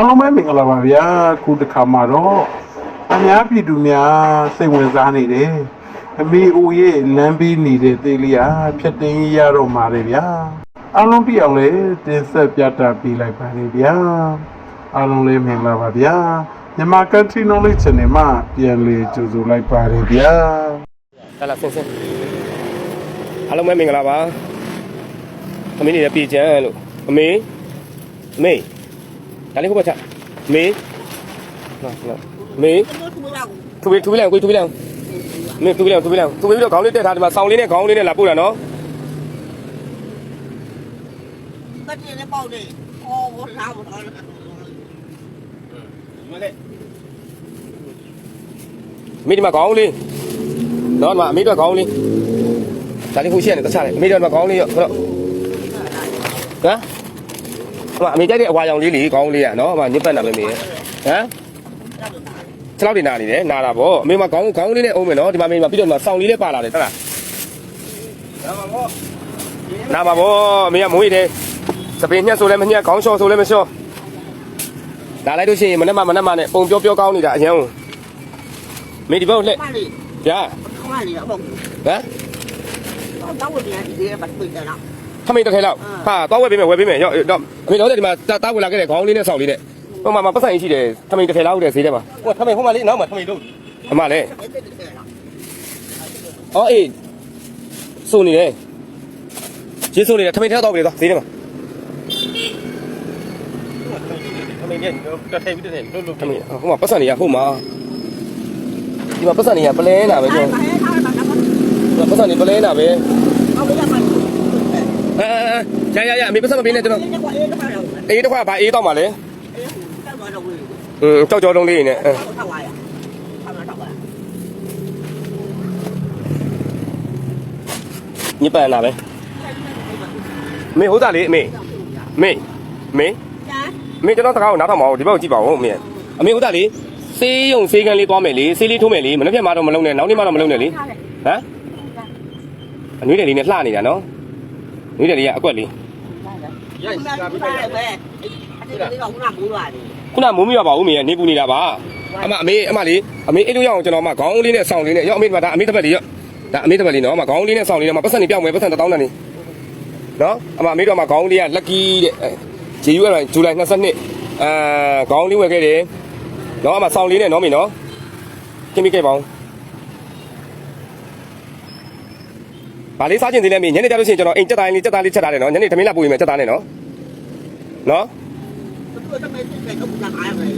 အားလုံးပဲမင်္ဂလာပါဗျာခုတစ်ခါမှာတော့အများပြည်သူများစိတ်ဝင်စားနေတယ်အမေအိုရဲ့လမ်းပေးနေတဲ့သေးလေးဟာဖြတ်တင်းရတော့မှာလေဗျာအားလုံးပြအောင်လေတင်ဆက်ပြတာပေးလိုက်ပါလေဗျာအားလုံးလေးမင်္ဂလာပါဗျာမြန်မာ country knowledge channel မှာပြန်လေကြိုဆိုလိုက်ပါတယ်ဗျာလာလာဆင်းဆင်းအားလုံးပဲမင်္ဂလာပါအမေနေလည်းပြည်ချမ်းလို့အမေအမေ ဒါလေးခုဘက်ချအမေလာလာအမေသူပေးသူပေးလိုက်ကိုသူပေးလိုက်အမေသူပေးလိုက်သူပေးလိုက်သူပေးပြီးတော့ခေါင်းလေးတက်ထားဒီမှာဆောင်းလေးနဲ့ခေါင်းလေးနဲ့လာပို့တာနော် bắt đi nó bao đi ô ô sao một thôi အမေဒီမှာခေါင်းလေးနော်ဒီမှာအမေတို့ခေါင်းလေးဒါလေးခုရှေ့နဲ့တခြားလိုက်အမေတို့ဒီမှာခေါင်းလေးရောခတော့ဟမ် ဟိုအမေကြိုက်တဲ့အဝါရောင်လေးလေခေါင်းလေးอ่ะနော်ဟိုညစ်ပတ်တာပဲမေဟမ်ခြေထောက်တွေနာနေတယ်နာတာဗောအမေမခေါင်းခေါင်းလေးနဲ့အုံးမယ်နော်ဒီမှာအမေမပြီးတော့ဒီမှာစောင်းလေးလည်းပါလာတယ်ဟုတ်လားနာပါဗောအမေကမွေးတယ်စပင်းညှက်ဆိုလည်းမညှက်ခေါင်းလျှော်ဆိုလည်းမလျှော်လာလိုက်လို့ရှိရင်မနဲ့မမနဲ့မနဲ့ပုံပြောပြောကောင်းနေတာအရင်ကမေဒီဘက်လက် má đi ဗျာ không ai đi đâu bông ဟမ် nó cháu của nhà thì đi bắt quỳ rồi đó ထမိန်တစ်ခဲလောက်ဟာသွားဝယ်ပေးမယ်ဝယ်ပေးမယ်ရော့တော့အမေတော့ဒီမှာတားဝယ်လာခဲ့တဲ့ခေါင်းလေးနဲ့စောင်းလေးနဲ့ဟိုမှာမှာပတ်ဆိုင်ရှိတယ်ထမိန်တစ်ခဲလောက်တဲ့ဈေးထဲမှာဟိုထမိန်ဟိုမှာလေးနောက်မှာထမိန်တို့အမလည်း cái cái cái đó အော်အေးစိုးနေတယ်ရေစိုးနေတယ်ထမိန်ထဲတော့ပြီတော့ဈေးထဲမှာထမိန်ရဲ့တက်ထဲပြီးတက်ထဲလွတ်လွတ်ထမိန်ဟိုမှာပတ်စံနေရဟိုမှာဒီမှာပတ်စံနေရပလဲနာပဲပြော ai mà hết thôi mà nó ပတ်စံနေပလဲနာပဲ အဲရရရအမေပတ်စံမပေးနဲ့ကျွန်တော် nó qua nó qua đâu အေးတစ်ခွက်ဘာအေးတော့မှာလဲ cháu nói đâu quỳ อืมကြောက်ကြောလုံးလေးနဲ့အဲ sao hoài à sao nó đâu à ညစ်ပန်နာပဲအမေဟိုးသားလေးအမေအမေအမေ cha အမေကျွန်တော်တကားကိုနားထောင်ပါဦးဒီဘက်ကိုကြည့်ပါဦးအမေအမေဟိုးသားလေးစေးရုံစေးကန်းလေးသွားမယ်လေစေးလေးထိုးမယ်လေမနေ့ကမှတော့မလုံးနဲ့နောက်နေ့မှတော့မလုံးနဲ့လေဟမ်အနွေးတယ်လေးနဲ့လှနေတာနော်အ နွေးတယ်လေးကအကွက်လေး hôm nay chúng ta lại về anh đi đi đâu cũng làm buổi rồi ခုနမိုးမရပါဘူးအမေကနေပူနေတာပါအမအမေအမလေးအမေအဲ့လိုရအောင်ကျွန်တော်မှခေါင်းလေးနဲ့ဆောင်းလေးနဲ့ရောအမေဒီမှာဒါအမေတစ်ပတ်လေးရောဒါအမေတစ်ပတ်လေးနော်အမခေါင်းလေးနဲ့ဆောင်းလေးနဲ့မပတ်စံနေပြောင်းမယ်ပတ်စံတစ်တောင်းနဲ့နေနော်အမအမေတို့မှခေါင်းလေးကလက်ကီးတဲ့ဂျေယူအဲ့ဇူလိုင်22အာခေါင်းလေးဝယ်ခဲ့တယ်နော်အမဆောင်းလေးနဲ့နော်မေနော်ကင်းမိခဲ့ပါဦး ဗာလေးစားခြင်းသေးလဲမေညနေကြလို့ရှိရင်ကျွန်တော်အိမ်ချက်သားလေးချက်သားလေးချက်ထားတယ်နော်ညနေသမင်းလာပူရင်မယ်ချက်သားနဲ့နော်နော် tôi tôi mới cái không làm ai vậy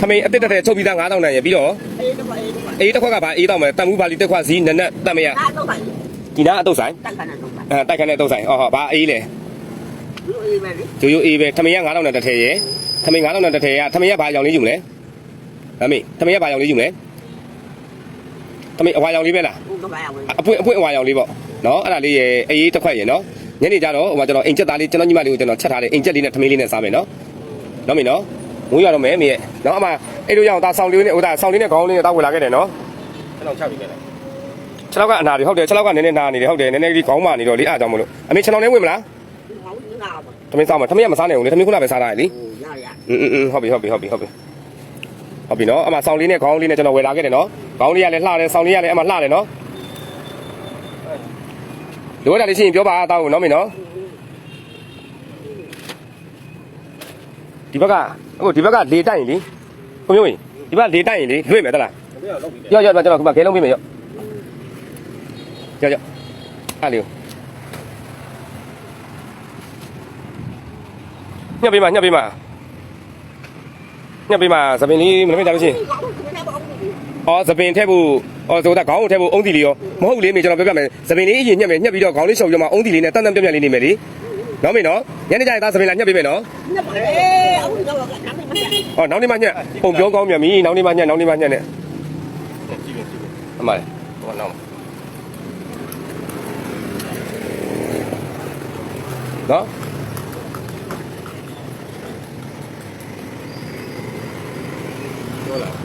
ခမိန်အစ်စ်တက်တဲ့ချုပ်ပြီးသား9000နဲ့ရပြီးတော့ ê nó vậy nó vậy အေးတစ်ခွက်ကဘာအေးတော့မယ်တန်မှုပါလီတစ်ခွက်စီးနက်နက်တတ်မရ ta đâu phải ဒီနာအတုတ်ဆိုင် tăng cả là đâu phải အဲတိုက်ခနဲ့အတုတ်ဆိုင်အော်ဟောဘာအေးလဲ ví dụ như vậy đi ဂျိုယိုအေးပဲခမိန်က9000နဲ့တစ်ထည်ရယ်ခမိန်9000နဲ့တစ်ထည်ရခမိန်ကဘာရောင်လေးယူမလဲဒါမေခမိန်ကဘာရောင်လေးယူမလဲခမိန်အဝါရောင်လေးပဲလား không có phải à vậy အပွင့်အပွင့်အဝါရောင်လေးပေါ့ နော်အဲ့ဒါလေးရယ်အေးတစ်ခွက်ရယ်နော်ညနေကျတော့ဟိုမှာကျွန်တော်အိမ်ချက်သားလေးကျွန်တော်ညီမလေးကိုကျွန်တော်ချက်ထားတယ်အိမ်ချက်လေးနဲ့ထမင်းလေးနဲ့စားမယ်နော်နော်မေနော်ငွေရတော့မယ်မေရဲ့နော်အမအဲ့လိုရအောင်ဒါဆောင်းလေးနဲ့ဟိုဒါဆောင်းလေးနဲ့ခေါင်းလေးနဲ့တောက်ဝင်လာခဲ့တယ်နော်ကျွန်တော်ချက်ပြီးခဲ့တယ် ခြေထောက်ကအနာတွေဟုတ်တယ်ခြေထောက်ကနည်းနည်းနာနေတယ်ဟုတ်တယ်နည်းနည်းလေးခေါင်းမာနေတော့လေအားကြောင့်မလို့အမေခြေထောက်နဲ့ဝင်မလား không như nào mà သမင်းစားမသမင်းကမစားနိုင်ဘူးလေသမင်းခုနပဲစားတာလေ ừ ra rồi à อืมอืมဟုတ်ပြီဟုတ်ပြီဟုတ်ပြီဟုတ်ပြီဟုတ်ပြီနော်အမဆောင်းလေးနဲ့ခေါင်းလေးနဲ့ကျွန်တော်ဝယ်လာခဲ့တယ်နော်ခေါင်းလေးကလည်းလှတယ်ဆောင်းလေးကလည်းအမလှတယ်နော် လိုရတာလေးချင်းပြောပါတောက်နော်မင်းနော်ဒီဘက်ကဟိုဒီဘက်ကလေတိုက်ရင်လေကိုမျိုးဝင်ဒီဘက်ကလေတိုက်ရင်လေလွှင့်မယ်တလားရော့ရော့ကျွန်တော်ခုမှခဲလုံးပေးမယ်ရော့ရော့ရော့အားလေးညက်ပေးပါညက်ပေးပါညက်ပေးပါသပင်လေးမနေ့ကကြလို့ရှိရင် အော်သပင်ထက်ဖို့အော်ဆိုတာခေါင်းကိုထက်ဖို့အုံးတီလေးရောမဟုတ်လေမေကျွန်တော်ပြောပြမယ်သပင်လေးအရင်ညက်မယ်ညက်ပြီးတော့ခေါင်းလေးရှုပ်ပြီးတော့မှအုံးတီလေးနဲ့တန်တန်ပြတ်ပြတ်လေးနေမယ်လေနော်မေနော်ညနေကျရင်ဒါသပင်လာညက်ပေးမယ်နော် ê ông đi đâu mà nắm đi mất ။အော်နောက်နေ့မှညက်ပုံပြောကောင်းမြန်ပြီနောက်နေ့မှညက်နောက်နေ့မှညက်နဲ့အမလေးဟောနောက်နော်ပြောလာ